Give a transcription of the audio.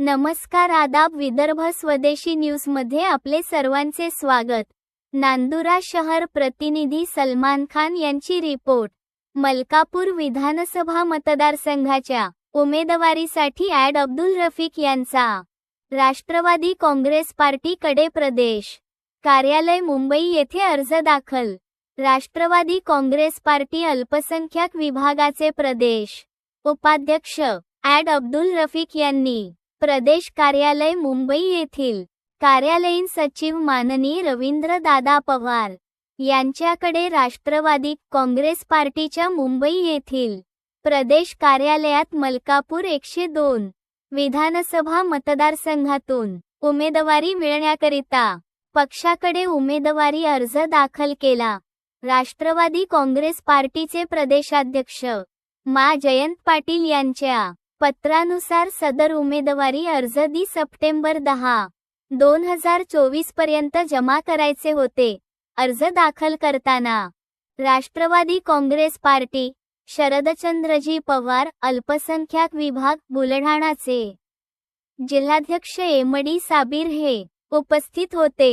नमस्कार आदाब विदर्भ स्वदेशी न्यूजमध्ये आपले सर्वांचे स्वागत. नांदुरा शहर प्रतिनिधी सलमान खान यांची रिपोर्ट. मलकापूर विधानसभा मतदारसंघाच्या उमेदवारीसाठी ॲड अब्दुल रफिक यांचा. राष्ट्रवादी काँग्रेस पार्टीकडे प्रदेश. कार्यालय मुंबई येथे अर्ज दाखल. राष्ट्रवादी काँग्रेस पार्टी अल्पसंख्याक विभागाचे प्रदेश. उपाध्यक्ष ॲड अब्दुल रफिक यांनी प्रदेश कार्यालय मुंबई येथील कार्यालयीन सचिव माननीय रवींद्र दादा पवार यांच्याकडे राष्ट्रवादी काँग्रेस पार्टीच्या मुंबई येथील प्रदेश कार्यालयात मलकापूर एकशे दोन विधानसभा मतदारसंघातून उमेदवारी मिळण्याकरिता पक्षाकडे उमेदवारी अर्ज दाखल केला. राष्ट्रवादी काँग्रेस पार्टीचे प्रदेशाध्यक्ष मा. जयंत पाटील यांच्या पत्रानुसार सदर उमेदवारी अर्ज दी सप्टेंबर दहा दोन हजार चोवीसपर्यंत जमा करायचे होते. अर्ज दाखल करताना राष्ट्रवादी काँग्रेस पार्टी शरदचंद्रजी पवार अल्पसंख्याक विभाग बुलढाणाचे जिल्हाध्यक्ष एमडी साबीर हे उपस्थित होते.